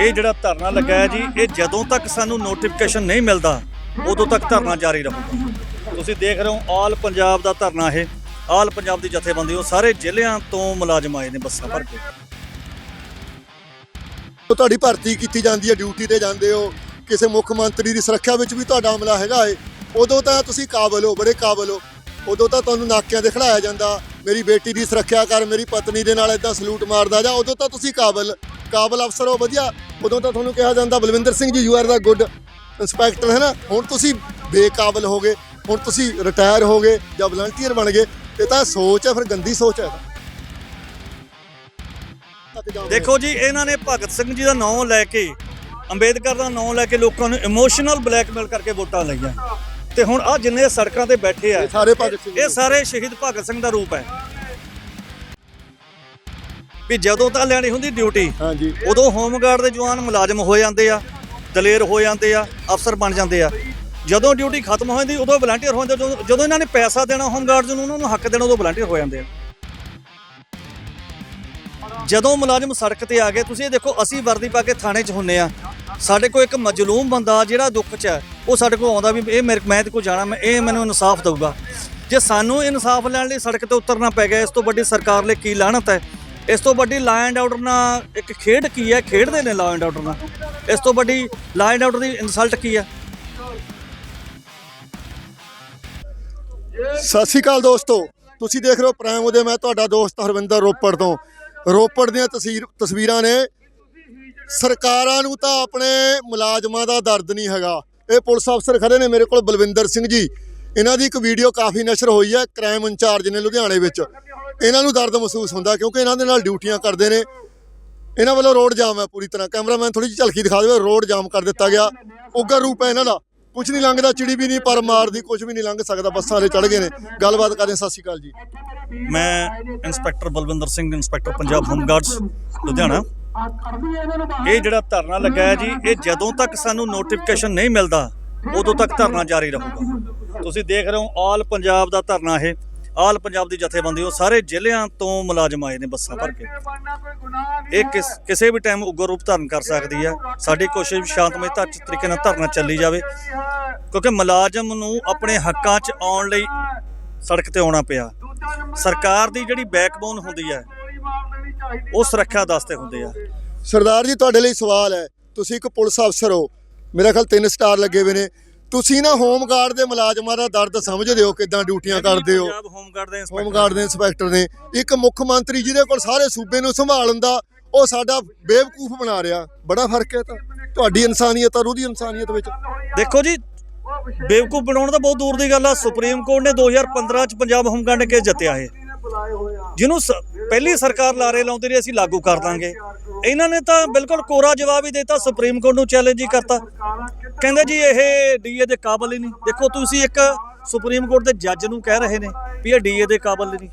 ਇਹ ਜਿਹੜਾ ਧਰਨਾ ਲੱਗਾ ਹੈ ਜੀ, ਇਹ ਜਦੋਂ ਤੱਕ ਸਾਨੂੰ ਨੋਟੀਫਿਕੇਸ਼ਨ ਨਹੀਂ ਮਿਲਦਾ, ਉਦੋਂ ਤੱਕ ਧਰਨਾ ਜਾਰੀ ਰਹੂਗਾ। ਤੁਸੀਂ ਦੇਖ ਰਹੇ ਹੋ ਆਲ ਪੰਜਾਬ ਦਾ ਧਰਨਾ ਇਹ। ਆਲ ਪੰਜਾਬ ਦੀ ਜਥੇਬੰਦੀ, ਉਹ ਸਾਰੇ ਜ਼ਿਲ੍ਹਿਆਂ ਤੋਂ ਮੁਲਾਜ਼ਮ ਆਏ ਨੇ ਬੱਸਾਂ ਭਰ ਕੇ। ਉਹ ਤੁਹਾਡੀ ਭਰਤੀ ਕੀਤੀ ਜਾਂਦੀ ਹੈ ਡਿਊਟੀ ਤੇ ਜਾਂਦੇ ਹੋ। ਕਿਸੇ ਮੁੱਖ ਮੰਤਰੀ ਦੀ ਸੁਰੱਖਿਆ ਵਿੱਚ ਵੀ ਤੁਹਾਡਾ ਅਮਲਾ ਹੈਗਾ ਏ। ਉਦੋਂ ਤਾਂ ਤੁਸੀਂ ਕਾਬਲ ਹੋ, ਬੜੇ ਕਾਬਲ ਹੋ। ਉਦੋਂ ਤਾਂ ਤੁਹਾਨੂੰ ਨਾਕਿਆਂ ਤੇ ਖੜਾਇਆ ਜਾਂਦਾ, ਮੇਰੀ ਬੇਟੀ ਦੀ ਸੁਰੱਖਿਆ ਕਰ, ਮੇਰੀ ਪਤਨੀ ਦੇ ਨਾਲ ਇਦਾਂ ਸਲੂਟ ਮਾਰਦਾ ਜਾਂ ਉਦੋਂ ਤਾਂ ਤੁਸੀਂ ਕਾਬਲ ਕਾਬਲ ਅਫਸਰ ਹੋ, ਵਧੀਆ। ਉਦੋਂ ਤਾਂ ਤੁਹਾਨੂੰ ਕਿਹਾ ਜਾਂਦਾ, Balwinder Singh ji you are the good inspector ਹੈ ਨਾ? ਹੁਣ ਤੁਸੀਂ ਬੇਕਾਬਲ ਹੋ ਗਏ ਹੁਣ ਤੁਸੀਂ ਰਿਟਾਇਰ ਹੋ ਗਏ ਜਾਂ ਵਲੰਟੀਅਰ ਬਣ ਗਏ, ਇਹ ਤਾਂ ਸੋਚ ਹੈ, ਫਿਰ ਗੰਦੀ ਸੋਚ ਹੈ। ਦੇਖੋ ਜੀ, ਇਹਨਾਂ ਨੇ ਭਗਤ ਸਿੰਘ ਜੀ ਦਾ ਨਾਮ ਲੈ ਕੇ, ਅੰਬੇਦਕਰ ਦਾ ਨਾਮ ਲੈ ਕੇ ਲੋਕਾਂ ਨੂੰ ਇਮੋਸ਼ਨਲ ਬਲੈਕਮੇਲ ਕਰਕੇ ਵੋਟਾਂ ਲਈਆਂ। ਤੇ ਹੁਣ ਆ ਜਿੰਨੇ ਸੜਕਾਂ ਤੇ ਬੈਠੇ ਆ ਇਹ ਸਾਰੇ ਭਗਤ ਸਿੰਘ ਇਹ ਸਾਰੇ ਸ਼ਹੀਦ ਭਗਤ ਸਿੰਘ ਦਾ ਰੂਪ ਹੈ। ਵੀ ਜਦੋਂ ਤਾਂ ਲੈਣੀ ਹੁੰਦੀ ਡਿਊਟੀ ਹਾਂਜੀ। ਉਦੋਂ ਹੋਮਗਾਰਡ ਦੇ ਜਵਾਨ ਮੁਲਾਜ਼ਮ ਹੋ ਜਾਂਦੇ ਆ ਦਲੇਰ ਹੋ ਜਾਂਦੇ ਆ ਅਫਸਰ ਬਣ ਜਾਂਦੇ ਆ। ਜਦੋਂ ਡਿਊਟੀ ਖਤਮ ਹੋ ਜਾਂਦੀ ਉਦੋਂ ਵਲੰਟੀਅਰ ਹੋ ਜਾਂਦੇ ਜਦੋਂ ਇਹਨਾਂ ਨੇ ਪੈਸਾ ਦੇਣਾ ਹੋਮਗਾਰਡਸ ਨੂੰ ਉਹਨਾਂ ਨੂੰ ਹੱਕ ਦੇਣਾ ਉਦੋਂ ਵਲੰਟੀਅਰ ਹੋ ਜਾਂਦੇ ਆ। ਜਦੋਂ ਮੁਲਾਜ਼ਮ ਸੜਕ ਤੇ ਆ ਗਏ ਤੁਸੀਂ ਇਹ ਦੇਖੋ ਅਸੀਂ ਵਰਦੀ ਪਾ ਕੇ ਥਾਣੇ 'ਚ ਹੁੰਨੇ ਆ। ਸਾਡੇ ਕੋਲ ਇੱਕ ਮਜਲੂਮ ਬੰਦਾ ਜਿਹੜਾ ਦੁੱਖ 'ਚ ਹੈ, ਉਹ ਸਾਡੇ ਕੋਲ ਆਉਂਦਾ ਵੀ ਇਹ ਮੇਰੇ ਮੈਂ ਤੇ ਕੋ ਜਾਣਾ, ਮੈਂ ਇਹ ਮੈਨੂੰ ਇਨਸਾਫ ਦਊਗਾ। ਜੇ ਸਾਨੂੰ ਇਨਸਾਫ ਲੈਣ ਲਈ ਸੜਕ ਤੇ ਉਤਰਨਾ ਪੈ ਗਿਆ, ਇਸ ਤੋਂ ਵੱਡੀ ਸਰਕਾਰ ਲਈ ਕੀ ਲਾਹਨਤ ਹੈ? ਇਸ ਤੋਂ ਵੱਡੀ ਲਾ ਐਂਡ ਆਰਡਰ ਨਾਲ ਇੱਕ ਖੇਡ ਕੀ ਹੈ? ਖੇਡਦੇ ਨੇ ਲਾ ਐਂਡ ਆਰਡਰ ਨਾਲ। ਇਸ ਤੋਂ ਵੱਡੀ ਲਾ ਐਂਡ ਆਰਡਰ ਦੀ ਇਨਸਲਟ ਕੀ ਹੈ? ਸਤਿ ਸ਼੍ਰੀ ਅਕਾਲ ਦੋਸਤੋ। ਤੁਸੀਂ ਦੇਖ ਰਹੇ ਹੋ ਪ੍ਰਾਈਮ ਉਹਦੇ, ਮੈਂ ਤੁਹਾਡਾ ਦੋਸਤ ਹਰਵਿੰਦਰ ਰੋਪੜ ਤੋਂ। ਰੋਪੜ ਦੀਆਂ ਤਸਵੀਰ ਤਸਵੀਰਾਂ ਨੇ ਸਰਕਾਰਾਂ ਨੂੰ ਤਾਂ ਆਪਣੇ ਮੁਲਾਜ਼ਮਾਂ ਦਾ ਦਰਦ ਨਹੀਂ ਹੈਗਾ। ਇਹ ਪੁਲਿਸ ਅਫਸਰ ਖੜੇ ਨੇ ਮੇਰੇ ਕੋਲ, ਬਲਵਿੰਦਰ ਸਿੰਘ ਜੀ। ਇਹਨਾਂ ਦੀ ਇੱਕ ਵੀਡੀਓ ਕਾਫੀ ਨਸ਼ਰ ਹੋਈ ਹੈ ਕ੍ਰਾਈਮ ਇੰਚਾਰਜ ਨੇ ਲੁਧਿਆਣੇ ਵਿੱਚ। ਇਹਨਾਂ ਨੂੰ ਦਰਦ ਮਹਿਸੂਸ ਹੁੰਦਾ ਕਿਉਂਕਿ ਇਹਨਾਂ ਦੇ ਨਾਲ ਡਿਊਟੀਆਂ ਕਰਦੇ ਨੇ। ਇਹਨਾਂ ਵੱਲੋਂ ਰੋਡ ਜਾਮ ਹੈ ਪੂਰੀ ਤਰ੍ਹਾਂ। ਕੈਮਰਾਮੈਨ ਥੋੜੀ ਜਿਹੀ ਝਲਕੀ ਦਿਖਾ ਦੇਵੇ। ਰੋਡ ਜਾਮ ਕਰ ਦਿੱਤਾ ਗਿਆ। ਉਗਰ ਰੂਪ ਹੈ ਇਹਨਾਂ ਦਾ। ਕੁਝ ਨਹੀਂ ਲੰਘਦਾ, ਚਿੜੀ ਵੀ ਨਹੀਂ, ਪਰ ਮਾਰਦੀ ਕੁਝ ਵੀ ਨਹੀਂ ਲੰਘ ਸਕਦਾ। ਬੱਸਾਂ 'ਤੇ ਚੜ ਗਏ ਨੇ। ਗੱਲਬਾਤ ਕਰਦੇ ਸਤਿ ਸ਼੍ਰੀ ਅਕਾਲ ਜੀ। ਮੈਂ inspector Balwinder Singh, inspector Punjab home guards Ludhiana. ਇਹ ਜਿਹੜਾ ਧਰਨਾ ਲੱਗਾ ਹੈ ਜੀ ਇਹ ਜਦੋਂ ਤੱਕ ਸਾਨੂੰ ਨੋਟੀਫਿਕੇਸ਼ਨ ਨਹੀਂ ਮਿਲਦਾ ਉਦੋਂ ਤੱਕ ਧਰਨਾ ਜਾਰੀ ਰਹੂਗਾ। ਤੁਸੀਂ ਦੇਖ ਰਹੇ ਹੋ ਆਲ ਪੰਜਾਬ ਦਾ ਧਰਨਾ ਇਹ। ਆਲ ਪੰਜਾਬ ਦੀ ਜਥੇਬੰਦੀ ਉਹ ਸਾਰੇ ਜ਼ਿਲ੍ਹਿਆਂ ਤੋਂ ਮੁਲਾਜ਼ਮ ਆਏ ਨੇ ਬੱਸਾਂ ਭਰ ਕੇ। ਇਹ ਕਿਸ ਕਿਸੇ ਵੀ ਟਾਈਮ ਉਗਰ ਰੂਪ ਧਾਰਨ ਕਰ ਸਕਦੀ ਹੈ। ਸਾਡੀ ਕੋਸ਼ਿਸ਼ ਸ਼ਾਂਤਮਈ ਤਰੀਕੇ ਨਾਲ ਧਰਨਾ ਚੱਲੀ ਜਾਵੇ। ਕਿਉਂਕਿ ਮੁਲਾਜ਼ਮ ਨੂੰ ਆਪਣੇ ਹੱਕਾਂ 'ਚ ਆਉਣ ਲਈ ਸੜਕ ਤੇ ਆਉਣਾ ਪਿਆ। ਸਰਕਾਰ ਦੀ ਜਿਹੜੀ ਬੈਕਬੋਨ ਹੁੰਦੀ ਹੈ ਉਹ ਸੁਰੱਖਿਆ ਦਸਤੇ ਹੁੰਦੇ ਆ। ਸਰਦਾਰ ਜੀ ਤੁਹਾਡੇ ਲਈ ਸਵਾਲ ਹੈ। ਤੁਸੀਂ ਇੱਕ ਪੁਲਿਸ ਅਫਸਰ ਹੋ। ਮੇਰਾ ਖਿਆਲ ਤਿੰਨ ਸਟਾਰ ਲੱਗੇ ਹੋਏ ਨੇ। ਤੁਸੀਂ ਨਾ ਹੋਮਗਾਰਡ ਦੇ ਮੁਲਾਜ਼ਮਾਂ ਦਾ ਦਰਦ ਸਮਝਦੇ ਹੋ ਕਿਦਾਂ ਡਿਊਟੀਆਂ ਕਰਦੇ ਹੋ? ਪੰਜਾਬ ਹੋਮਗਾਰਡ ਦੇ ਇੰਸਪੈਕਟਰ। ਹੋਮਗਾਰਡ ਦੇ ਇੰਸਪੈਕਟਰ ਨੇ। ਇੱਕ ਮੁੱਖ ਮੰਤਰੀ ਜਿਹਦੇ ਕੋਲ ਸਾਰੇ ਸੂਬੇ ਨੂੰ ਸੰਭਾਲਣ ਦਾ ਉਹ ਸਾਡਾ ਬੇਵਕੂਫ ਬਣਾ ਰਿਹਾ। ਬੜਾ ਫ਼ਰਕ ਹੈ ਤਾਂ। ਤੁਹਾਡੀ ਇਨਸਾਨੀਅਤ ਔਰ ਉਹਦੀ ਇਨਸਾਨੀਅਤ ਵਿੱਚ। ਦੇਖੋ ਜੀ ਬੇਵਕੂਫ ਬਣਾਉਣ ਦਾ ਬਹੁਤ ਦੂਰ ਦੀ ਗੱਲ ਆ। ਸੁਪਰੀਮ ਕੋਰਟ ਨੇ 2015 ਚ ਪੰਜਾਬ ਹੋਮਗਾਰਡ ਨੇ ਕੇਸ ਜਿੱਤਿਆ ਇਹ। ਜਿਹਨੂੰ ਪਹਿਲੀ ਸਰਕਾਰ ਲਾਰੇ ਲਾਉਂਦੀ ਰਹੀ ਅਸੀਂ ਲਾਗੂ ਕਰ ਦਾਂਗੇ। ਇਹਨਾਂ ਨੇ ਤਾਂ ਬਿਲਕੁਲ ਕੋਰਾ ਜਵਾਬ ਹੀ ਦਿੱਤਾ ਸੁਪਰੀਮ ਕੋਰਟ ਨੂੰ ਚੈਲੰਜ ਹੀ ਕਰਤਾ। ਕਹਿੰਦੇ ਜੀ ਇਹ ਡੀਏ ਦੇ ਕਾਬਲ ਹੀ ਨਹੀਂ। ਦੇਖੋ ਤੁਸੀਂ ਇੱਕ ਸੁਪਰੀਮ ਕੋਰਟ ਦੇ ਜੱਜ ਨੂੰ ਕਹਿ ਰਹੇ ਨੇ ਵੀ ਇਹ ਡੀਏ ਦੇ ਕਾਬਲ ਨਹੀਂ।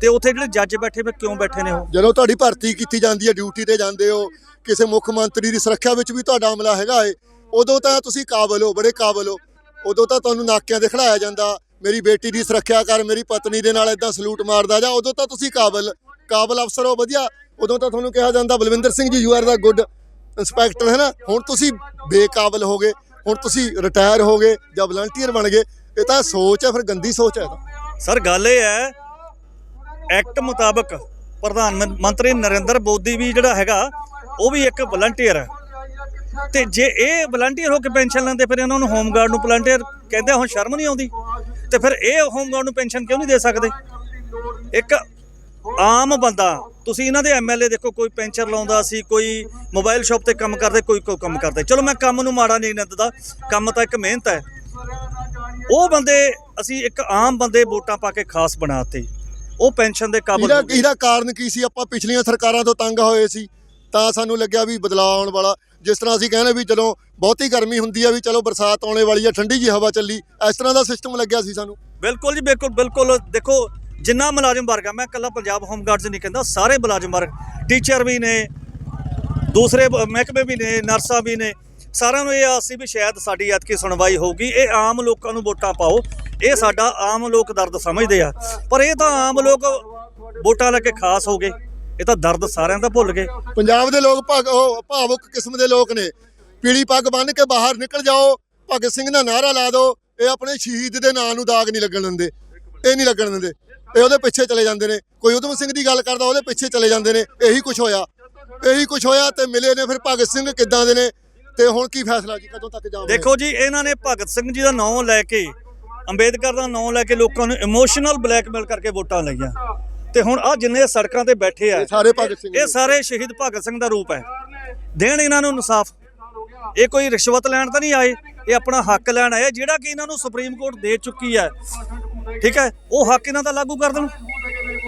ਤੇ ਉੱਥੇ ਜਿਹੜੇ ਜੱਜ ਬੈਠੇ ਵੇ ਕਿਉਂ ਬੈਠੇ ਨੇ ਉਹ? ਜਦੋਂ ਤੁਹਾਡੀ ਭਰਤੀ ਕੀਤੀ ਜਾਂਦੀ ਹੈ ਡਿਊਟੀ ਤੇ ਜਾਂਦੇ ਹੋ ਕਿਸੇ ਮੁੱਖ ਮੰਤਰੀ ਦੀ ਸੁਰੱਖਿਆ ਵਿੱਚ ਵੀ ਤੁਹਾਡਾ ਅਮਲਾ ਹੈਗਾ ਏ ਉਦੋਂ ਤਾਂ ਤੁਸੀਂ ਕਾਬਲ ਹੋ ਬੜੇ ਕਾਬਲ ਹੋ। ਉਦੋਂ ਤਾਂ ਤੁਹਾਨੂੰ ਨਾਕਿਆਂ ਤੇ ਖੜਾਇਆ ਜਾਂਦਾ। ਮੇਰੀ ਬੇਟੀ ਦੀ ਸੁਰੱਖਿਆ ਕਰ, ਮੇਰੀ ਪਤਨੀ ਦੇ ਨਾਲ ਇਦਾਂ ਸਲੂਟ ਮਾਰਦਾ ਜਾ ਉਦੋਂ ਤਾਂ ਤੁਸੀਂ ਕਾਬਲ ਕਾਬਲ ਅਫਸਰ ਹੋ, ਵਧੀਆ। ਉਦੋਂ ਤਾਂ ਤੁਹਾਨੂੰ ਕਿਹਾ ਜਾਂਦਾ, Balwinder Singh ji you are the good inspector ਹੈ ਨਾ? ਹੁਣ ਤੁਸੀਂ ਬੇਕਾਬਲ ਹੋ ਗਏ, ਹੁਣ ਤੁਸੀਂ ਰਿਟਾਇਰ ਹੋ ਗਏ, ਜਾਂ ਵਲੰਟੀਅਰ ਬਣ ਗਏ, ਇਹ ਤਾਂ ਸੋਚ ਹੈ, ਫਿਰ ਗੰਦੀ ਸੋਚ ਹੈ ਇਹ ਤਾਂ। ਸਰ, ਗੱਲ ਇਹ ਹੈ ਐਕਟ ਮੁਤਾਬਕ ਪ੍ਰਧਾਨ ਮੰਤਰੀ ਨਰਿੰਦਰ ਮੋਦੀ ਵੀ ਜਿਹੜਾ ਹੈਗਾ, ਉਹ ਵੀ ਇੱਕ ਵਲੰਟੀਅਰ ਹੈ। ਤੇ ਜੇ ਇਹ ਵਲੰਟੀਅਰ ਹੋ ਕੇ ਪੈਨਸ਼ਨ ਲੈਂਦੇ, ਫਿਰ ਇਹਨਾਂ ਨੂੰ ਹੋਮਗਾਰਡ ਨੂੰ ਵਲੰਟੀਅਰ ਕਹਿੰਦੇ ਹੁਣ ਸ਼ਰਮ ਨਹੀਂ ਆਉਂਦੀ? ਤੇ ਫਿਰ ਇਹ ਹੋਮਗਾਰਡ ਨੂੰ ਪੈਨਸ਼ਨ ਕਿਉਂ ਨਹੀਂ ਦੇ ਸਕਦੇ? ਇੱਕ ਆਮ ਬੰਦਾ ਤੁਸੀਂ ਇਹਨਾਂ ਦੇ ਐਮਐਲਏ ਦੇਖੋ ਕੋਈ ਪੈਂਚਰ ਲਾਉਂਦਾ ਸੀ ਕੋਈ ਮੋਬਾਈਲ ਸ਼ਾਪ ਤੇ ਕੰਮ ਕਰਦੇ ਕੋਈ ਕੋਈ ਕੰਮ ਕਰਦੇ। ਚਲੋ ਮੈਂ ਕੰਮ ਨੂੰ ਮਾੜਾ ਨਹੀਂ ਨੰਦਦਾ ਕੰਮ ਤਾਂ ਇੱਕ ਮਿਹਨਤ ਹੈ। ਉਹ ਬੰਦੇ ਅਸੀਂ ਇੱਕ ਆਮ ਬੰਦੇ ਵੋਟਾਂ ਪਾ ਕੇ ਖਾਸ ਬਣਾਤੇ ਉਹ ਪੈਨਸ਼ਨ ਦੇ ਕਾਬਲ ਇਹਦਾ ਕਾਰਨ ਕੀ ਸੀ? ਆਪਾਂ ਪਿਛਲੀਆਂ ਸਰਕਾਰਾਂ ਤੋਂ ਤੰਗ ਹੋਏ ਸੀ। ਤਾਂ ਸਾਨੂੰ ਲੱਗਿਆ ਵੀ ਬਦਲਾਅ ਆਉਣ ਵਾਲਾ। ਜਿਸ ਤਰ੍ਹਾਂ ਅਸੀਂ ਕਹਿੰਦੇ ਵੀ ਜਦੋਂ ਬਹੁਤੀ ਗਰਮੀ ਹੁੰਦੀ ਆ ਵੀ ਚਲੋ ਬਰਸਾਤ ਆਉਣੇ ਵਾਲੀ ਆ, ਠੰਡੀ ਜੀ ਹਵਾ ਚੱਲੀ, ਇਸ ਤਰ੍ਹਾਂ ਦਾ ਸਿਸਟਮ ਲੱਗਿਆ ਸੀ ਸਾਨੂੰ। ਬਿਲਕੁਲ ਜੀ, ਬਿਲਕੁਲ ਬਿਲਕੁਲ। ਦੇਖੋ, ਜਿੰਨਾ ਮੁਲਾਜ਼ਮ ਵਰਗ ਆ ਮੈਂ ਇਕੱਲਾ ਪੰਜਾਬ ਹੋਮ ਗਾਰਡਸ ਨਹੀਂ ਕਹਿੰਦਾ, ਸਾਰੇ ਮੁਲਾਜ਼ਮ ਵਰਗ ਟੀਚਰ ਵੀ ਨੇ, ਦੂਸਰੇ ਮਹਿਕਮੇ ਵੀ ਨੇ, ਨਰਸਾਂ ਵੀ ਨੇ, ਸਾਰਿਆਂ ਨੂੰ ਇਹ ਆਸ ਸੀ ਵੀ ਸ਼ਾਇਦ ਸਾਡੀ ਐਤਕੀ ਸੁਣਵਾਈ ਹੋਊਗੀ। ਇਹ ਆਮ ਲੋਕਾਂ ਨੂੰ ਵੋਟਾਂ ਪਾਓ, ਇਹ ਸਾਡਾ ਆਮ ਲੋਕ ਦਰਦ ਸਮਝਦੇ ਆ। ਪਰ ਇਹ ਤਾਂ ਆਮ ਲੋਕ ਵੋਟਾਂ ਲੈ ਕੇ ਖਾਸ ਹੋ ਗਏ। ਇਹ ਤਾਂ ਦਰਦ ਸਾਰਿਆਂ ਦਾ ਭੁੱਲ ਗਏ। ਪੰਜਾਬ ਦੇ ਲੋਕ ਭਾਗ ਉਹ ਭਾਵੁਕ ਕਿਸਮ ਦੇ ਲੋਕ ਨੇ। ਪੀਲੀ ਪੱਗ ਬੰਨ੍ਹ ਕੇ ਬਾਹਰ ਨਿਕਲ ਜਾਓ ਭਗਤ ਸਿੰਘ ਦਾ ਨਾਰਾ ਲਾ ਦਿਓ ਇਹ ਆਪਣੇ ਸ਼ਹੀਦ ਦੇ ਨਾਂ ਨੂੰ ਦਾਗ ਨਹੀਂ ਲੱਗਣ ਦਿੰਦੇ। ਇਹ ਨਹੀਂ ਲੱਗਣ ਦਿੰਦੇ। ਇਹ ਉਹਦੇ ਪਿੱਛੇ ਚਲੇ ਜਾਂਦੇ ਨੇ। ਕੋਈ ਉਦਮ ਸਿੰਘ ਦੀ ਗੱਲ ਕਰਦਾ ਉਹਦੇ ਪਿੱਛੇ ਚਲੇ ਜਾਂਦੇ ਨੇ। ਇਹੀ ਕੁਝ ਹੋਇਆ। ਇਹੀ ਕੁਝ ਹੋਇਆ ਤੇ ਮਿਲੇ ਨੇ ਫਿਰ ਭਗਤ ਸਿੰਘ ਕਿੱਦਾਂ ਦੇ ਨੇ ਤੇ ਹੁਣ ਕੀ ਫੈਸਲਾ ਜੀ ਕਦੋਂ ਤੱਕ ਜਾਵਾਂਗੇ? ਦੇਖੋ ਜੀ ਇਹਨਾਂ ਨੇ ਭਗਤ ਸਿੰਘ ਜੀ ਦਾ ਨਾਮ ਲੈ ਕੇ ਅੰਬੇਦਕਰ ਦਾ ਨਾਮ ਲੈ ਕੇ ਲੋਕਾਂ ਨੂੰ ਇਮੋਸ਼ਨਲ ਬਲੈਕਮੇਲ ਕਰਕੇ ਵੋਟਾਂ ਲਈਆਂ। ਤੇ ਹੁਣ ਆ ਜਿੰਨੇ ਸੜਕਾਂ ਤੇ ਬੈਠੇ ਆ ਇਹ ਸਾਰੇ ਭਗਤ ਸਿੰਘ ਇਹ ਸਾਰੇ ਸ਼ਹੀਦ ਭਗਤ ਸਿੰਘ ਦਾ ਰੂਪ ਹੈ। ਦੇਣ ਇਹਨਾਂ ਨੂੰ ਇਨਸਾਫ। ਇਹ ਕੋਈ ਰਿਸ਼ਵਤ ਲੈਣ ਤਾਂ ਨਹੀਂ ਆਏ ਇਹ ਆਪਣਾ ਹੱਕ ਲੈਣ ਆਏ ਜਿਹੜਾ ਕਿ ਇਹਨਾਂ ਨੂੰ ਸੁਪਰੀਮ ਕੋਰਟ ਦੇ ਚੁੱਕੀ ਹੈ। ਠੀਕ ਹੈ? ਉਹ ਹੱਕ ਇਹਨਾਂ ਦਾ ਲਾਗੂ ਕਰ ਦੇਣ।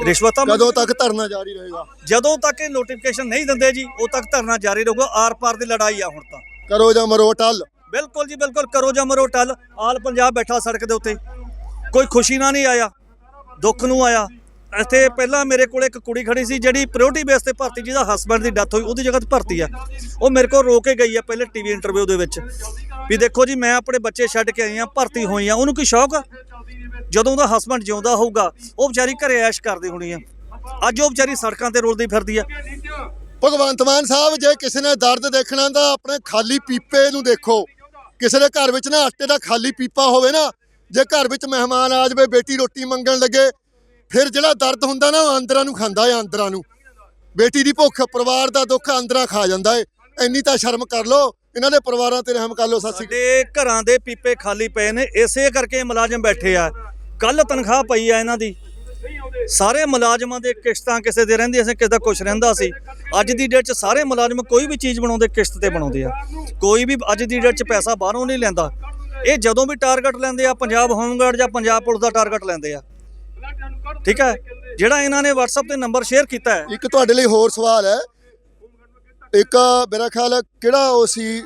ਰਿਸ਼ਵਤਾਂ ਕਦੋਂ ਤੱਕ ਧਰਨਾ ਜਾਰੀ ਰਹੇਗਾ? ਜਦੋਂ ਤੱਕ ਇਹ ਨੋਟੀਫਿਕੇਸ਼ਨ ਨਹੀਂ ਦਿੰਦੇ ਜੀ ਉਦੋਂ ਤੱਕ ਧਰਨਾ ਜਾਰੀ ਰਹੂਗਾ। ਆਰ ਪਾਰ ਦੀ ਲੜਾਈ ਆ ਹੁਣ ਤਾਂ। ਕਰੋ ਜਾਂ ਮਰੋ ਟੱਲ। ਬਿਲਕੁਲ ਜੀ ਬਿਲਕੁਲ ਕਰੋ ਜਾਂ ਮਰੋ ਟੱਲ। ਆਲ ਪੰਜਾਬ ਬੈਠਾ ਸੜਕ ਦੇ ਉੱਤੇ। ਕੋਈ ਖੁਸ਼ੀ ਨਾਲ ਨਹੀਂ ਆਇਆ ਦੁੱਖ ਨੂੰ ਆਇਆ। ਇੱਥੇ ਪਹਿਲਾਂ ਮੇਰੇ ਕੋਲ ਇੱਕ ਕੁੜੀ ਖੜੀ ਸੀ ਜਿਹੜੀ ਪ੍ਰਾਇੋਰਟੀ ਬੇਸ ਤੇ ਭਰਤੀ ਜਿਹਦਾ ਹਸਬੰਡ ਦੀ ਡੈਥ ਹੋਈ, ਉਹਦੀ ਜਗ੍ਹਾ ਤੇ ਭਰਤੀ ਆ। ਉਹ ਮੇਰੇ ਕੋਲ ਰੋ ਕੇ ਗਈ ਆ ਪਹਿਲੇ ਟੀਵੀ ਇੰਟਰਵਿਊ ਦੇ ਵਿੱਚ। ਵੀ ਦੇਖੋ ਜੀ, ਮੈਂ ਆਪਣੇ ਬੱਚੇ ਛੱਡ ਕੇ ਆਈ ਆ, ਭਰਤੀ ਹੋਈ ਆ। ਉਹਨੂੰ ਕੀ ਸ਼ੌਕ ਆ? ਜਦੋਂ ਉਹਦਾ ਹਸਬੰਡ ਜਿਉਂਦਾ ਹੋਊਗਾ, ਉਹ ਵਿਚਾਰੀ ਘਰੇ ਐਸ਼ ਕਰਦੀ ਹੋਣੀ ਆ। ਅੱਜ ਉਹ ਵਿਚਾਰੀ ਸੜਕਾਂ ਤੇ ਰੁਲਦੀ ਫਿਰਦੀ ਆ। ਭਗਵੰਤ ਮਾਨ ਸਾਹਿਬ, ਜੇ ਕਿਸੇ ਨੇ ਦਰਦ ਦੇਖਣਾ ਤਾਂ ਆਪਣੇ ਖਾਲੀ ਪੀਪੇ ਨੂੰ ਦੇਖੋ। ਕਿਸੇ ਦੇ ਘਰ ਵਿੱਚ ਨਾ ਆਟੇ ਦਾ ਖਾਲੀ ਪੀਪਾ ਹੋਵੇ ਨਾ, ਜੇ ਘਰ ਵਿੱਚ ਮਹਿਮਾਨ ਆ ਜਾਵੇ, ਬੇਟੀ ਰੋਟੀ ਮੰਗਣ ਲੱਗੇ ਫਿਰ ਜਿਹੜਾ ਦਰਦ ਹੁੰਦਾ ਨਾ, ਉਹ ਅੰਦਰਾਂ ਨੂੰ ਖਾਂਦਾ ਹੈ ਅੰਦਰਾਂ ਨੂੰ। ਬੇਟੀ ਦੀ ਭੁੱਖ, ਪਰਿਵਾਰ ਦਾ ਦੁੱਖ ਅੰਦਰਾਂ ਖਾ ਜਾਂਦਾ ਏ। ਇੰਨੀ ਤਾਂ ਸ਼ਰਮ ਕਰ ਲਓ, ਇਹਨਾਂ ਦੇ ਪਰਿਵਾਰਾਂ ਤੇ ਰਹਿਮ ਕਰ ਲਓ, ਸਤਿ ਸ਼੍ਰੀ ਸਾਡੇ ਘਰਾਂ ਦੇ ਪੀਪੇ ਖਾਲੀ ਪਏ ਨੇ, ਇਸੇ ਕਰਕੇ ਮੁਲਾਜ਼ਮ ਬੈਠੇ ਆ। ਕੱਲ ਤਨਖਾਹ ਪਈ ਆ ਇਹਨਾਂ ਦੀ। ਸਾਰੇ ਮੁਲਾਜ਼ਮਾਂ ਦੇ ਕਿਸ਼ਤਾਂ ਕਿਸੇ ਦੇ ਰਹਿੰਦੀਆਂ ਸੀ ਕਿਸੇ ਦਾ ਕੁਝ ਰਹਿੰਦਾ ਸੀ। ਅੱਜ ਦੀ ਡੇਟ 'ਚ ਸਾਰੇ ਮੁਲਾਜ਼ਮ ਕੋਈ ਵੀ ਚੀਜ਼ ਬਣਾਉਂਦੇ, ਕਿਸ਼ਤ ਤੇ ਬਣਾਉਂਦੇ ਆ। ਕੋਈ ਵੀ ਅੱਜ ਦੀ ਡੇਟ 'ਚ ਪੈਸਾ ਬਾਹਰੋਂ ਨਹੀਂ ਲੈਂਦਾ। ਇਹ ਜਦੋਂ ਵੀ ਟਾਰਗੇਟ ਲੈਂਦੇ ਆ, ਪੰਜਾਬ ਹੋਮਗਾਰਡ ਜਾਂ ਪੰਜਾਬ ਪੁਲਿਸ ਦਾ ਟਾਰਗੇਟ ਲੈਂਦੇ ਆ। ਠੀਕ ਹੈ? ਜਿਹੜਾ ਇਹਨਾਂ ਨੇ WhatsApp ਤੇ ਨੰਬਰ ਸ਼ੇਅਰ ਕੀਤਾ ਹੈ। ਇੱਕ ਤੁਹਾਡੇ ਲਈ ਹੋਰ ਸਵਾਲ ਹੈ। ਇੱਕ ਮੇਰਾ ਖਿਆਲ ਹੈ ਕਿਹੜਾ ਉਹ ਸੀ